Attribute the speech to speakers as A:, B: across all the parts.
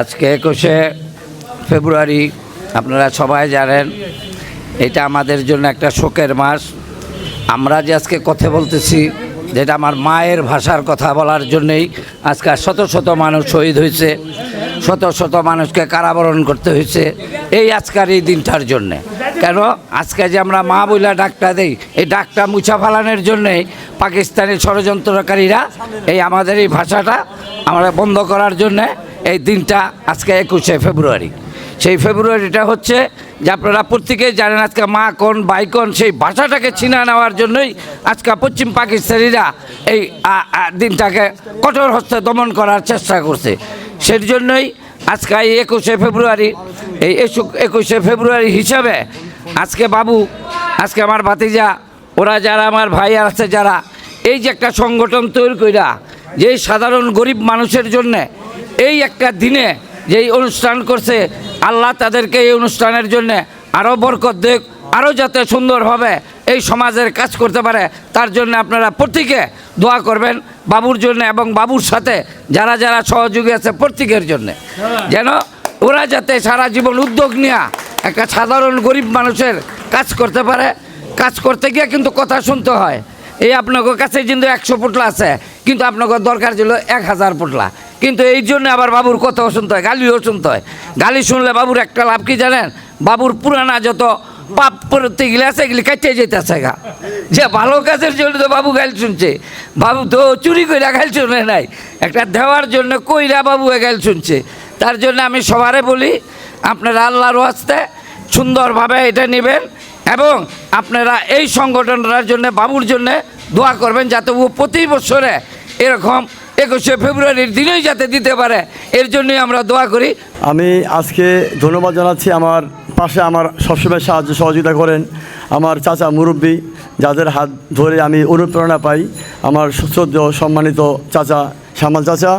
A: আজকে একুশে ফেব্রুয়ারি, আপনারা সবাই জানেন, এটা আমাদের জন্য একটা শোকের মাস। আমরা যে আজকে কথা বলতেছি, যেটা আমার মায়ের ভাষার কথা বলার জন্যেই আজকে শত শত মানুষ শহীদ হয়েছে, শত শত মানুষকে কারাবরণ করতে হয়েছে এই আজকের এই দিনটার জন্যে। কেন? আজকে যে আমরা মা বইলা ডাকটা দেই, এই ডাকটা মুছা ফালানোর জন্যেই পাকিস্তানি ষড়যন্ত্রকারীরা এই আমাদের এই ভাষাটা আমরা বন্ধ করার জন্যে এই দিনটা আজকে একুশে ফেব্রুয়ারি। সেই ফেব্রুয়ারিটা হচ্ছে যে আপনারা প্রত্যেকেই জানেন আজকে মা কোন, ভাই কোন, সেই ভাষাটাকে ছিনা নেওয়ার জন্যই আজকে পশ্চিম পাকিস্তানিরা এই দিনটাকে কঠোর হস্তে দমন করার চেষ্টা করছে। সেই জন্যই আজকে এই একুশে ফেব্রুয়ারি, এই একুশে ফেব্রুয়ারি হিসাবে আজকে বাবু, আজকে আমার ভাতিজা, ওরা যারা আমার ভাই আছে যারা, এই যে একটা সংগঠন তৈরি কইরা যে সাধারণ গরিব মানুষের জন্যে এই একটা দিনে যেই অনুষ্ঠান করছে, আল্লাহ তাদেরকে এই অনুষ্ঠানের জন্য আরও বরকত দেখ আরও যাতে সুন্দরভাবে এই সমাজের কাজ করতে পারে, তার জন্য আপনারা প্রত্যেকে দোয়া করবেন বাবুর জন্য এবং বাবুর সাথে যারা যারা সহযোগী আছে প্রত্যেকের জন্য। যেন ওরা যাতে সারা জীবন উদ্যোগ নেওয়া একটা সাধারণ গরিব মানুষের কাজ করতে পারে, কাজ করতে গিয়ে কিন্তু কথা শুনতে হয়। এই আপনাদের কাছে কিন্তু একশো পুটলা আছে, কিন্তু আপনাদের দরকার ছিল এক হাজার পুটলা কিন্তু এই জন্য আবার বাবুর কথাও শুনতে হয়, গালিও শুনতে হয়। গালি শুনলে বাবুর একটা লাভ কি জানেন? বাবুর পুরানা যত পাপ করতে গেলে আছে, এগুলি কাটিয়ে যেতেছে গা। যে ভালো কাজের জন্য তো বাবু গাল শুনছে। বাবু তো চুরি করে গাইল শুনে নাই। একটা দেওয়ার জন্য কইরা বাবু গাল শুনছে। তার জন্য আমি সবারে বলি, আপনারা আল্লাহর হস্তে সুন্দরভাবে এটা নেবেন এবং আপনারা এই সংগঠনটার জন্য, বাবুর জন্য দোয়া করবেন যাতে ও প্রতি বছরে এরকম একুশে ফেব্রুয়ারির দিনেই যাতে দিতে পারে, এর জন্যই আমরা দোয়া করি।
B: আমি আজকে ধন্যবাদ জানাচ্ছি আমার পাশে আমার সবসময় সাহায্য সহযোগিতা করেন আমার চাচা মুরব্বী, যাদের হাত ধরে আমি অনুপ্রেরণা পাই। আমার শ্রদ্ধ সম্মানিত চাচা, শ্যামাল চাচা,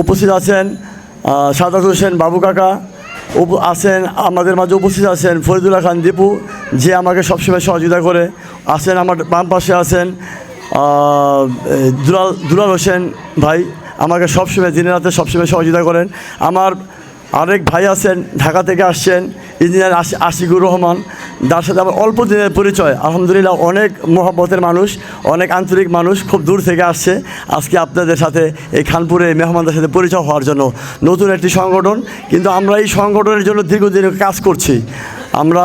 B: উপস্থিত আছেন সাদাত হোসেন বাবু কাকা আছেন, আমাদের মাঝে উপস্থিত আছেন ফরিদুল্লাহ খান দীপু, যে আমাকে সবসময় সহযোগিতা করে। আছেন আমার বাম পাশে আছেন দুলাল দুলাল হোসেন ভাই, আমাকে সবসময় দিনের রাতে সবসময় সহযোগিতা করেন। আমার আরেক ভাই আছেন, ঢাকা থেকে আসছেন, ইঞ্জিনিয়ার আশি, আশিকুর রহমান। যার সাথে আমার অল্প দিনের পরিচয়। আলহামদুলিল্লাহ, অনেক মহাব্বতের মানুষ, অনেক আন্তরিক মানুষ খুব দূর থেকে আসছে। আজকে আপনাদের সাথে এই খানপুরে মেহমানদের সাথে পরিচয় হওয়ার জন্য নতুন একটি সংগঠন। কিন্তু আমরা এই সংগঠনের জন্য দীর্ঘদিন কাজ করছি। আমরা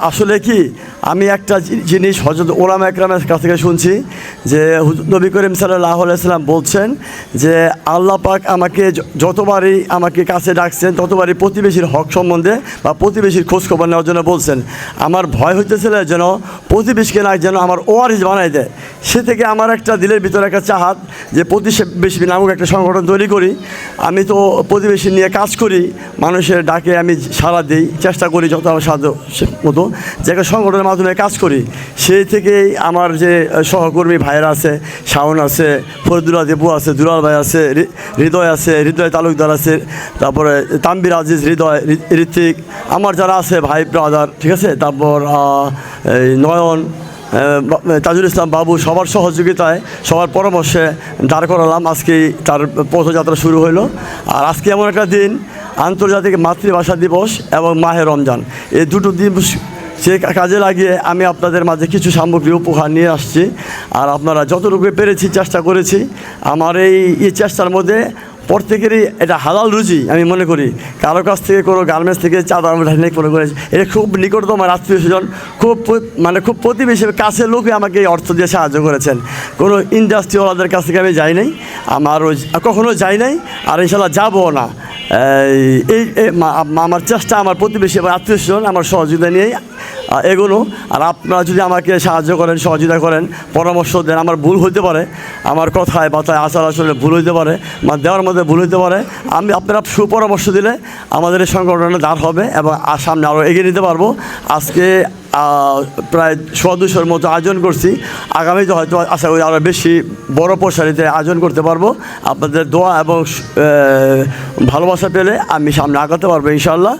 B: আসলে কি, আমি একটা জিনিস হজরত ওলাম একরামের কাছ থেকে শুনছি যে নবী করিম সাল্লাহ আলাইসাল্লাম বলছেন যে আল্লাহ পাক আমাকে যতবারই আমাকে কাছে ডাকছেন, ততবারই প্রতিবেশীর হক সম্বন্ধে বা প্রতিবেশীর খোঁজ খবর নেওয়ার জন্য বলছেন। আমার ভয় হইতেছিল যেন প্রতিবেশীকে না যেন আমার ওয়ারিস বানাই দেয়। সে থেকে আমার একটা দিলের ভিতরে একটা চাহাত যে প্রতিবেশী নামক একটা সংগঠন তৈরি করি। আমি তো প্রতিবেশী নিয়ে কাজ করি, মানুষের ডাকে আমি সাড়া দিই, চেষ্টা করি যত সাধ্য মতো যে একটা সংগঠনের মাধ্যমে কাজ করি। সেই থেকেই আমার যে সহকর্মী ভাইয়েরা আছে, শাওন আছে ফরিদুল্লাহ দেবু আছে, দুলাল ভাই আছে হৃদয় আছে, হৃদয় তালুকদার আছে, তারপরে তাম্বির আজিজ, হৃদয় ঋত্বিক, আমার যারা আছে, ভাই ব্রাদার ঠিক আছে? তারপর এই নয়ন তাজুল ইসলাম বাবু, সবার সহযোগিতায়, সবার পরামর্শে দাঁড় করালাম। আজকে তার পথযাত্রা শুরু হলো আর আজকে এমন একটা দিন, আন্তর্জাতিক মাতৃভাষা দিবস এবং মাহে রমজান। এই দুটো দিবস সে কাজে লাগিয়ে আমি আপনাদের মাঝে কিছু সামগ্রী উপহার নিয়ে আসছি। আর আপনারা যতটুকু পেরেছি চেষ্টা করেছি, আমার এই এই চেষ্টার মধ্যে প্রত্যেকেরই এটা হালাল রুজি আমি মনে করি। কারও কাছ থেকে কোনো গার্মেন্টস থেকে চাঁদা নেই, মনে করে। এটা খুব নিকটতম আত্মীয় স্বজন, খুব মানে খুব প্রতিবেশী কাছের লোকই আমাকে এই অর্থ দিয়ে সাহায্য করেছেন। কোনো ইন্ডাস্ট্রিওয়ালাদের কাছ থেকে আমি যাই নাই, আমার ওই কখনো যাই নাই, আর ইনশাল্লাহ যাবও না। এই- আমার চেষ্টা আমার প্রতিবেশী আমার আত্মীয় স্বজন আমার সহযোগিতা নিয়েই এগোনো। আর আপনারা যদি আমাকে সাহায্য করেন, সহযোগিতা করেন, পরামর্শ দেন, আমার ভুল হতে পারে, আমার কথায় বাতায় আচার আচরণে ভুল হতে পারে, বা দেওয়ার মধ্যে ভুল হতে পারে, আমি আপনারা সুপরামর্শ দিলে আমাদের এই সংগঠনে দাঁড় হবে এবং সামনে আরও এগিয়ে নিতে পারব। আজকে প্রায় সোয়া দুশোর মতো আয়োজন করছি। আগামীতে হয়তো আশা করি আরও বেশি বড় প্রসারিতে আয়োজন করতে পারব। আপনাদের দোয়া এবং ভালোবাসা পেলে আমি সামনে আগাতে পারব ইনশাল্লাহ